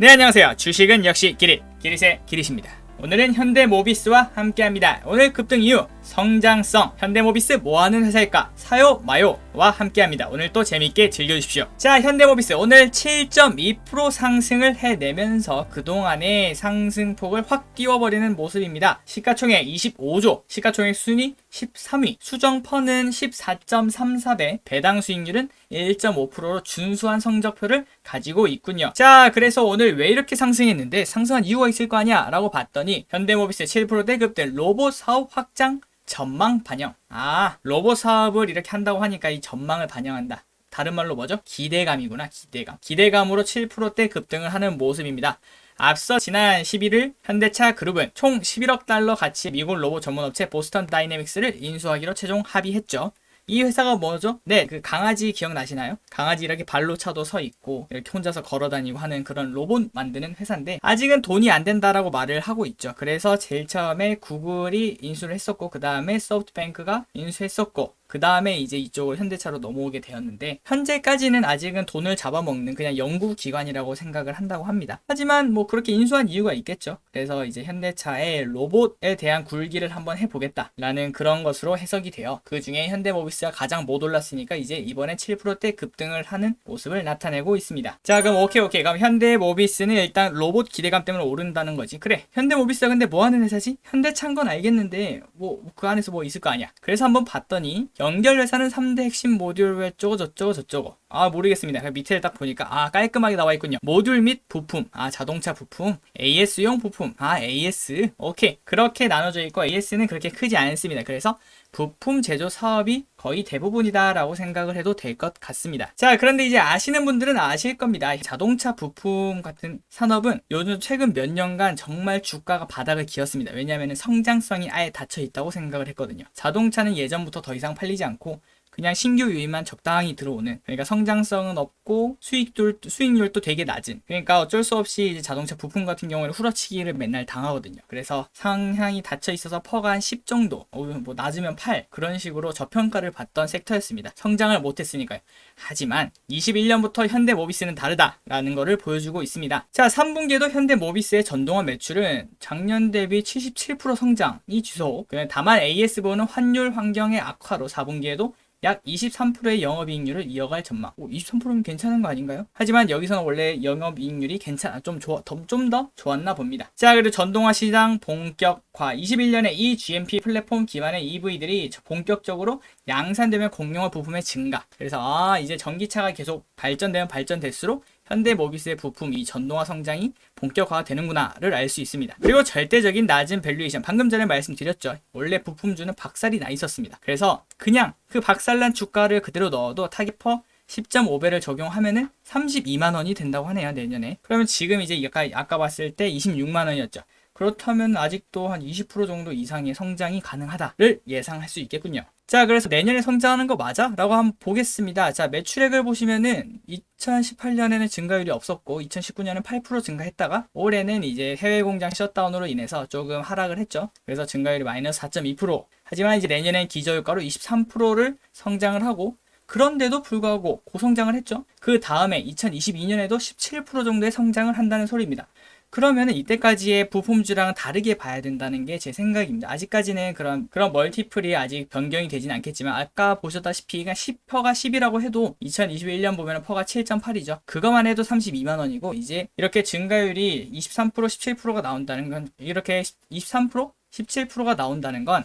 네 안녕하세요. 주식은 역시 기릿 기릿의 기릿입니다. 오늘은 현대모비스와 함께합니다. 오늘 급등 이유 성장성 현대모비스 뭐하는 회사일까 사요 마요와 함께합니다. 오늘 또 재밌게 즐겨주십시오. 자 현대모비스 오늘 7.2% 상승을 해내면서 그동안의 상승폭을 확 띄워버리는 모습입니다. 시가총액 25조 시가총액 순위 13위 수정 퍼는 14.34배 배당 수익률은 1.5%로 준수한 성적표를 가지고 있군요. 자, 그래서 오늘 왜 이렇게 상승했는데 상승한 이유가 있을 거 아니야? 라고 봤더니 현대모비스 7%대 급된 로봇 사업 확장 전망 반영. 아, 로봇 사업을 이렇게 한다고 하니까 이 전망을 반영한다. 다른 말로 뭐죠? 기대감이구나, 기대감. 기대감으로 7%대 급등을 하는 모습입니다. 앞서 지난 11일 현대차 그룹은 총 11억 달러 가치의 미국 로봇 전문업체 보스턴 다이내믹스를 인수하기로 최종 합의했죠. 이 회사가 뭐죠? 네, 그 강아지 기억나시나요? 강아지 이렇게 발로 차도 서 있고 이렇게 혼자서 걸어 다니고 하는 그런 로봇 만드는 회사인데 아직은 돈이 안 된다라고 말을 하고 있죠. 그래서 제일 처음에 구글이 인수를 했었고 그 다음에 소프트뱅크가 인수했었고 그 다음에 이제 이쪽으로 현대차로 넘어오게 되었는데 현재까지는 아직은 돈을 잡아먹는 그냥 연구 기관이라고 생각을 한다고 합니다. 하지만 뭐 그렇게 인수한 이유가 있겠죠. 그래서 이제 현대차의 로봇에 대한 굴기를 한번 해보겠다라는 그런 것으로 해석이 돼요. 그 중에 현대모비스가 가장 못 올랐으니까 이제 이번에 7%대 급등을 하는 모습을 나타내고 있습니다. 자 그럼 오케이 오케이 그럼 현대모비스는 일단 로봇 기대감 때문에 오른다는 거지. 그래 현대모비스가 근데 뭐 하는 회사지? 현대차인 건 알겠는데 뭐 그 안에서 뭐 있을 거 아니야. 그래서 한번 봤더니 연결 회사는 3대 핵심 모듈 왜 어쩌고 저쩌고 저쩌고 아 모르겠습니다 그 밑에 딱 보니까 아 깔끔하게 나와 있군요 모듈 및 부품 아 자동차 부품 AS용 부품 아 AS 오케이 그렇게 나눠져 있고 AS는 그렇게 크지 않습니다 그래서 부품 제조 사업이 거의 대부분이다라고 생각을 해도 될 것 같습니다. 자, 그런데 이제 아시는 분들은 아실 겁니다. 자동차 부품 같은 산업은 요즘 최근 몇 년간 정말 주가가 바닥을 기었습니다. 왜냐하면 성장성이 아예 닫혀 있다고 생각을 했거든요. 자동차는 예전부터 더 이상 팔리지 않고 그냥 신규 유입만 적당히 들어오는 그러니까 성장성은 없고 수익도 수익률도 되게 낮은 그러니까 어쩔 수 없이 자동차 부품 같은 경우에는 후려치기를 맨날 당하거든요. 그래서 상향이 닫혀 있어서 퍼가 한 10 정도 어, 뭐 낮으면 8 그런 식으로 저평가를 받던 섹터였습니다. 성장을 못했으니까요. 하지만 21년부터 현대모비스는 다르다라는 것을 보여주고 있습니다. 자 3분기에도 현대모비스의 전동화 매출은 작년 대비 77% 성장이 지속 다만 AS보는 환율 환경의 악화로 4분기에도 약 23%의 영업이익률을 이어갈 전망. 23%면 괜찮은 거 아닌가요? 하지만 여기서는 원래 영업이익률이 괜찮아 좀 좋아 좀 더 좋았나 봅니다. 자 그리고 전동화 시장 본격화 21년에 이 GMP 플랫폼 기반의 EV들이 본격적으로 양산되면 공용화 부품의 증가. 그래서 아 이제 전기차가 계속 발전되면 발전될수록 현대 모비스의 부품 이 전동화 성장이 본격화가 되는구나를 알 수 있습니다. 그리고 절대적인 낮은 밸류에이션 방금 전에 말씀드렸죠. 원래 부품주는 박살이 나 있었습니다. 그래서 그냥 그 박살난 주가를 그대로 넣어도 타깃퍼 10.5배를 적용하면은 32만 원이 된다고 하네요 내년에. 그러면 지금 이제 아까 아까 봤을 때 26만 원이었죠. 그렇다면 아직도 한 20% 정도 이상의 성장이 가능하다를 예상할 수 있겠군요. 자, 그래서 내년에 성장하는 거 맞아? 라고 한번 보겠습니다. 자, 매출액을 보시면은 2018년에는 증가율이 없었고 2019년은 8% 증가했다가 올해는 이제 해외 공장 셧다운으로 인해서 조금 하락을 했죠. 그래서 증가율이 마이너스 4.2% 하지만 이제 내년엔 기저효과로 23%를 성장을 하고 그런데도 불구하고 고성장을 했죠. 그 다음에 2022년에도 17% 정도의 성장을 한다는 소리입니다. 그러면은 이때까지의 부품주랑은 다르게 봐야 된다는 게 제 생각입니다. 아직까지는 그런 그런 멀티플이 아직 변경이 되진 않겠지만 아까 보셨다시피 그냥 10 퍼가 10이라고 해도 2021년 보면 퍼가 7.8이죠. 그거만 해도 32만 원이고 이제 이렇게 증가율이 23% 17%가 나온다는 건 이렇게 23% 17%가 나온다는 건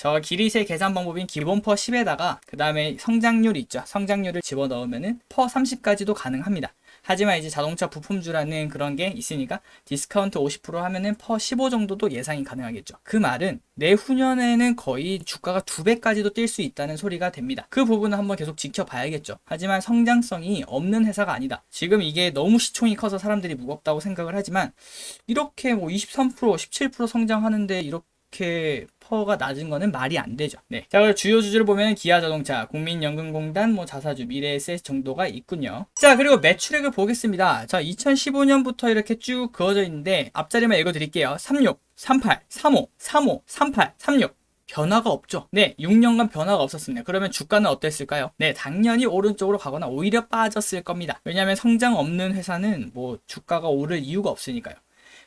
저 기리세 계산 방법인 기본 퍼 10에다가 그 다음에 성장률 있죠. 성장률을 집어넣으면은 퍼 30까지도 가능합니다. 하지만 이제 자동차 부품주라는 그런 게 있으니까 디스카운트 50% 하면은 퍼 15 정도도 예상이 가능하겠죠. 그 말은 내후년에는 거의 주가가 두 배까지도 뛸 수 있다는 소리가 됩니다. 그 부분은 한번 계속 지켜봐야겠죠. 하지만 성장성이 없는 회사가 아니다. 지금 이게 너무 시총이 커서 사람들이 무겁다고 생각을 하지만 이렇게 뭐 23% 17% 성장하는데 이렇게 퍼가 낮은 거는 말이 안 되죠. 네. 자, 그리고 주요 주주를 보면 기아 자동차, 국민연금공단, 뭐 자사주, 미래에셋 정도가 있군요. 자, 그리고 매출액을 보겠습니다. 자, 2015년부터 이렇게 쭉 그어져 있는데 앞자리만 읽어 드릴게요. 36, 38, 35, 35, 38, 36. 변화가 없죠. 네, 6년간 변화가 없었습니다. 그러면 주가는 어땠을까요? 네, 당연히 오른쪽으로 가거나 오히려 빠졌을 겁니다. 왜냐하면 성장 없는 회사는 뭐 주가가 오를 이유가 없으니까요.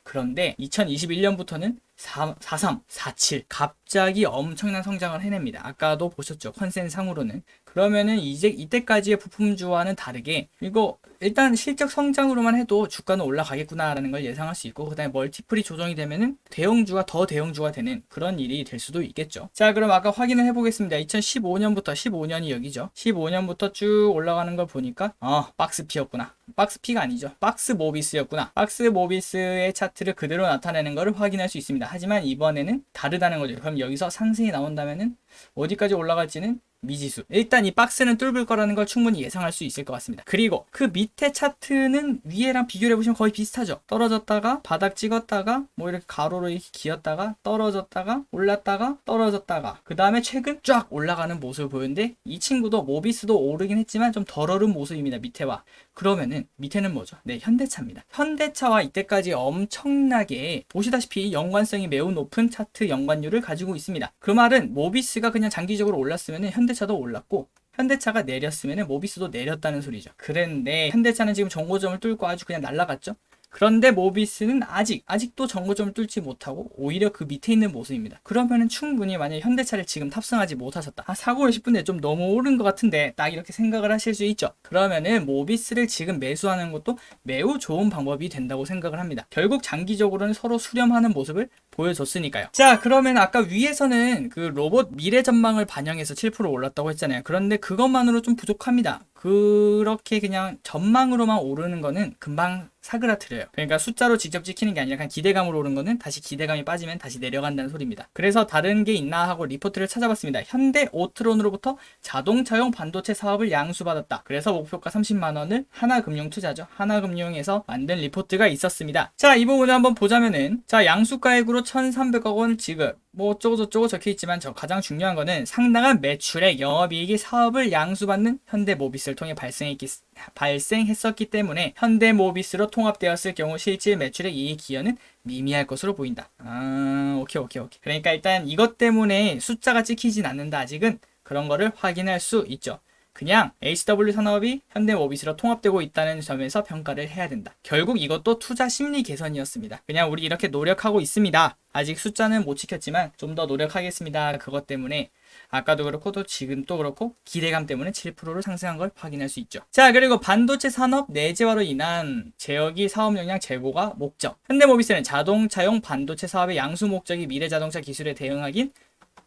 그런데 2021년부터는 4, 43, 47 갑자기 엄청난 성장을 해냅니다. 아까도 보셨죠? 컨센상으로는. 그러면은 이제 이때까지의 부품주와는 다르게 이거 일단 실적 성장으로만 해도 주가는 올라가겠구나라는 걸 예상할 수 있고 그다음에 멀티플이 조정이 되면은 대형주가 더 대형주가 되는 그런 일이 될 수도 있겠죠. 자, 그럼 아까 확인을 해 보겠습니다. 2015년부터 15년이 여기죠. 15년부터 쭉 올라가는 걸 보니까 어 박스피였구나. 박스피가 아니죠. 박스 모비스였구나. 박스 모비스의 차트를 그대로 나타내는 것을 확인할 수 있습니다. 하지만 이번에는 다르다는 거죠. 그럼 여기서 상승이 나온다면은 어디까지 올라갈지는 미지수. 일단 이 박스는 뚫을 거라는 걸 충분히 예상할 수 있을 것 같습니다. 그리고 그 밑에 차트는 위에랑 비교를 해보시면 거의 비슷하죠. 떨어졌다가 바닥 찍었다가 뭐 이렇게 가로로 이렇게 기었다가 떨어졌다가 올랐다가 떨어졌다가 그 다음에 최근 쫙 올라가는 모습을 보였는데 이 친구도 모비스도 오르긴 했지만 좀 덜 오른 모습입니다. 밑에와. 그러면은 밑에는 뭐죠? 네, 현대차입니다. 현대차와 이때까지 엄청나게 보시다시피 연관성이 매우 높은 차트 연관율을 가지고 있습니다. 그 말은 모비스가 그냥 장기적으로 올랐으면 현대차도 올랐고 현대차가 내렸으면 모비스도 내렸다는 소리죠. 그런데 현대차는 지금 정고점을 뚫고 아주 그냥 날아갔죠. 그런데 모비스는 아직 아직도 정고점을 뚫지 못하고 오히려 그 밑에 있는 모습입니다. 그러면은 충분히 만약 현대차를 지금 탑승하지 못하셨다. 아 사고를 싶은데 좀 너무 오른 것 같은데 딱 이렇게 생각을 하실 수 있죠. 그러면은 모비스를 지금 매수하는 것도 매우 좋은 방법이 된다고 생각을 합니다. 결국 장기적으로는 서로 수렴하는 모습을 보여줬으니까요. 자 그러면 아까 위에서는 그 로봇 미래 전망을 반영해서 7% 올랐다고 했잖아요. 그런데 그것만으로 좀 부족합니다. 그렇게 그냥 전망으로만 오르는 거는 금방 사그라뜨려요. 그러니까 숫자로 직접 찍히는 게 아니라 그냥 기대감으로 오른 거는 다시 기대감이 빠지면 다시 내려간다는 소리입니다. 그래서 다른 게 있나 하고 리포트를 찾아봤습니다. 현대 오트론으로부터 자동차용 반도체 사업을 양수받았다. 그래서 목표가 30만 원을 하나금융 투자죠. 하나금융에서 만든 리포트가 있었습니다. 자, 이 부분을 한번 보자면은 자, 양수가액으로 1,300억 원 지급. 뭐 어쩌고저쩌고 적혀 있지만 저 가장 중요한 거는 상당한 매출액, 영업이익이 사업을 양수받는 현대모비스를 통해 발생했기, 발생했었기 때문에 현대모비스로 통합되었을 경우 실질 매출액 이익 기여는 미미할 것으로 보인다. 아, 오케이, 오케이, 오케이. 그러니까 일단 이것 때문에 숫자가 찍히진 않는다. 아직은 그런 거를 확인할 수 있죠. 그냥 HW 산업이 현대 모비스로 통합되고 있다는 점에서 평가를 해야 된다. 결국 이것도 투자 심리 개선이었습니다. 그냥 우리 이렇게 노력하고 있습니다. 아직 숫자는 못 지켰지만 좀 더 노력하겠습니다. 그것 때문에 아까도 그렇고 또 지금 또 그렇고 기대감 때문에 7%를 상승한 걸 확인할 수 있죠. 자 그리고 반도체 산업 내재화로 인한 제어기 사업 역량 제고가 목적. 현대모비스는 자동차용 반도체 사업의 양수 목적이 미래 자동차 기술에 대응하긴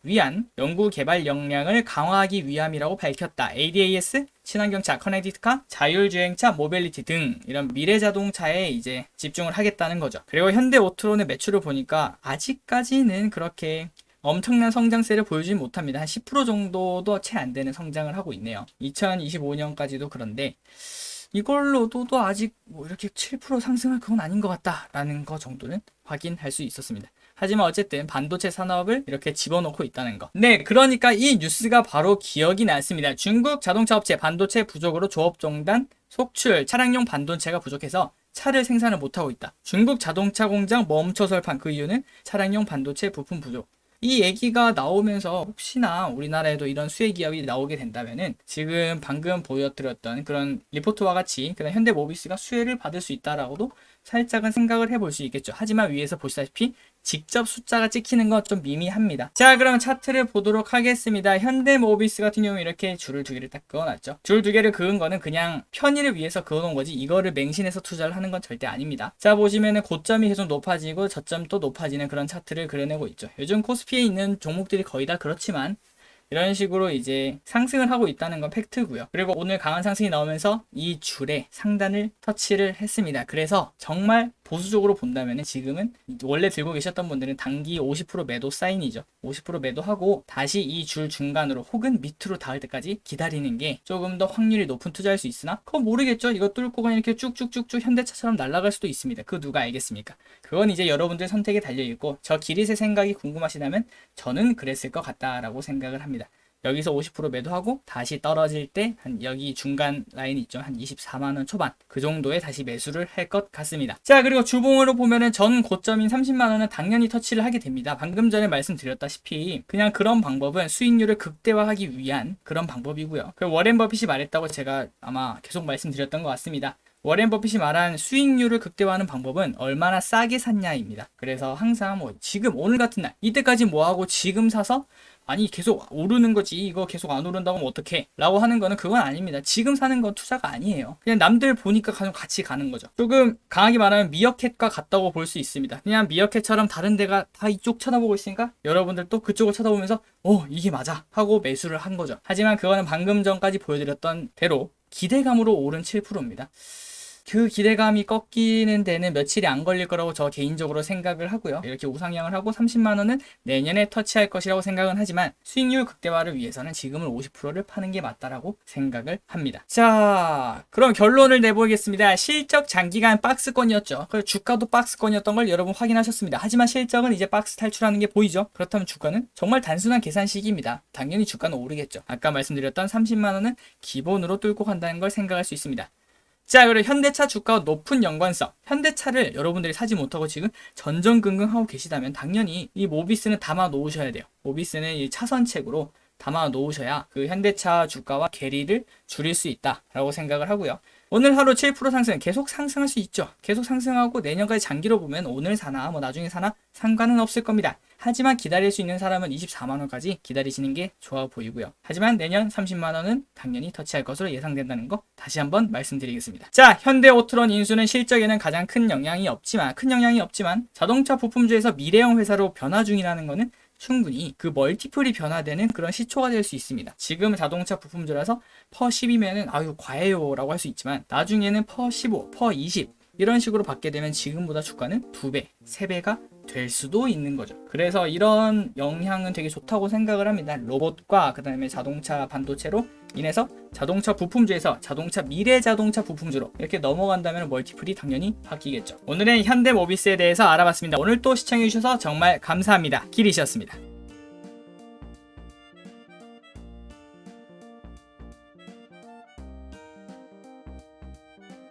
위한 연구 개발 역량을 강화하기 위함이라고 밝혔다. ADAS, 친환경차, 커넥티카, 자율주행차, 모빌리티 등 이런 미래 자동차에 이제 집중을 하겠다는 거죠. 그리고 현대 오토론의 매출을 보니까 아직까지는 그렇게 엄청난 성장세를 보여주지 못합니다. 한 10% 정도도 채 안 되는 성장을 하고 있네요. 2025년까지도 그런데 이걸로도 또 아직 뭐 이렇게 7% 상승할 그건 아닌 것 같다라는 거 정도는 확인할 수 있었습니다. 하지만 어쨌든 반도체 산업을 이렇게 집어넣고 있다는 거. 네, 그러니까 이 뉴스가 바로 기억이 났습니다. 중국 자동차 업체 반도체 부족으로 조업 종단 속출 차량용 반도체가 부족해서 차를 생산을 못하고 있다. 중국 자동차 공장 멈춰 설판 그 이유는 차량용 반도체 부품 부족. 이 얘기가 나오면서 혹시나 우리나라에도 이런 수혜 기업이 나오게 된다면은 지금 방금 보여드렸던 그런 리포트와 같이 그런 현대모비스가 수혜를 받을 수 있다라고도 살짝은 생각을 해볼 수 있겠죠. 하지만 위에서 보시다시피 직접 숫자가 찍히는 건 좀 미미합니다. 자, 그럼 차트를 보도록 하겠습니다. 현대모비스 같은 경우 이렇게 줄을 두 개를 딱 그어놨죠. 줄 두 개를 그은 거는 그냥 편의를 위해서 그어놓은 거지 이거를 맹신해서 투자를 하는 건 절대 아닙니다. 자, 보시면은 고점이 계속 높아지고 저점 또 높아지는 그런 차트를 그려내고 있죠. 요즘 코스피에 있는 종목들이 거의 다 그렇지만 이런 식으로 이제 상승을 하고 있다는 건 팩트고요. 그리고 오늘 강한 상승이 나오면서 이 줄에 상단을 터치를 했습니다. 그래서 정말 보수적으로 본다면 지금은 원래 들고 계셨던 분들은 단기 50% 매도 사인이죠. 50% 매도하고 다시 이 줄 중간으로 혹은 밑으로 닿을 때까지 기다리는 게 조금 더 확률이 높은 투자일 수 있으나 그건 모르겠죠. 이거 뚫고 그냥 이렇게 쭉쭉쭉쭉 현대차처럼 날아갈 수도 있습니다. 그 누가 알겠습니까? 그건 이제 여러분들 선택에 달려 있고 저 기릿의 생각이 궁금하시다면 저는 그랬을 것 같다라고 생각을 합니다. 여기서 50% 매도하고 다시 떨어질 때 한 여기 중간 라인 있죠. 한 24만 원 초반 그 정도에 다시 매수를 할 것 같습니다. 자 그리고 주봉으로 보면은 전 고점인 30만 원은 당연히 터치를 하게 됩니다. 방금 전에 말씀드렸다시피 그냥 그런 방법은 수익률을 극대화하기 위한 그런 방법이고요. 그 워렌 버핏이 말했다고 제가 아마 계속 말씀드렸던 것 같습니다. 워렌 버핏이 말한 수익률을 극대화하는 방법은 얼마나 싸게 샀냐입니다. 그래서 항상 뭐 지금 오늘 같은 날 이때까지 뭐 하고 지금 사서 아니 계속 오르는 거지 이거 계속 안 오른다고 하면 어떡해? 라고 하는 거는 그건 아닙니다. 지금 사는 건 투자가 아니에요. 그냥 남들 보니까 가좀 같이 가는 거죠. 조금 강하게 말하면 미어캣과 같다고 볼 수 있습니다. 그냥 미어캣처럼 다른 데가 다 이쪽 쳐다보고 있으니까 여러분들 또 그쪽을 쳐다보면서 어 이게 맞아 하고 매수를 한 거죠. 하지만 그거는 방금 전까지 보여드렸던 대로 기대감으로 오른 7%입니다 그 기대감이 꺾이는 데는 며칠이 안 걸릴 거라고 저 개인적으로 생각을 하고요. 이렇게 우상향을 하고 30만 원은 내년에 터치할 것이라고 생각은 하지만 수익률 극대화를 위해서는 지금은 50%를 파는 게 맞다라고 생각을 합니다. 자, 그럼 결론을 내보겠습니다. 실적 장기간 박스권이었죠. 그 주가도 박스권이었던 걸 여러분 확인하셨습니다. 하지만 실적은 이제 박스 탈출하는 게 보이죠. 그렇다면 주가는 정말 단순한 계산식입니다. 당연히 주가는 오르겠죠. 아까 말씀드렸던 30만 원은 기본으로 뚫고 간다는 걸 생각할 수 있습니다. 자, 그리고 현대차 주가와 높은 연관성. 현대차를 여러분들이 사지 못하고 지금 전전긍긍하고 계시다면 당연히 이 모비스는 담아 놓으셔야 돼요. 모비스는 이 차선책으로 담아 놓으셔야 그 현대차 주가와 괴리를 줄일 수 있다라고 생각을 하고요. 오늘 하루 7% 상승 계속 상승할 수 있죠. 계속 상승하고 내년까지 장기로 보면 오늘 사나 뭐 나중에 사나 상관은 없을 겁니다. 하지만 기다릴 수 있는 사람은 24만 원까지 기다리시는 게 좋아 보이고요. 하지만 내년 30만 원은 당연히 터치할 것으로 예상된다는 거 다시 한번 말씀드리겠습니다. 자, 현대 오토론 인수는 실적에는 가장 큰 영향이 없지만 큰 영향이 없지만 자동차 부품주에서 미래형 회사로 변화 중이라는 거는 충분히 그 멀티플이 변화되는 그런 시초가 될 수 있습니다. 지금 자동차 부품주라서 퍼 10이면은 아유 과해요라고 할 수 있지만 나중에는 퍼 15, 퍼 20 이런 식으로 받게 되면 지금보다 주가는 두 배, 세 배가 될 수도 있는 거죠. 그래서 이런 영향은 되게 좋다고 생각을 합니다. 로봇과 그다음에 자동차 반도체로 인해서 자동차 부품주에서 자동차 미래 자동차 부품주로 이렇게 넘어간다면 멀티플이 당연히 바뀌겠죠. 오늘은 현대 모비스에 대해서 알아봤습니다. 오늘 또 시청해주셔서 정말 감사합니다. 길이셨습니다.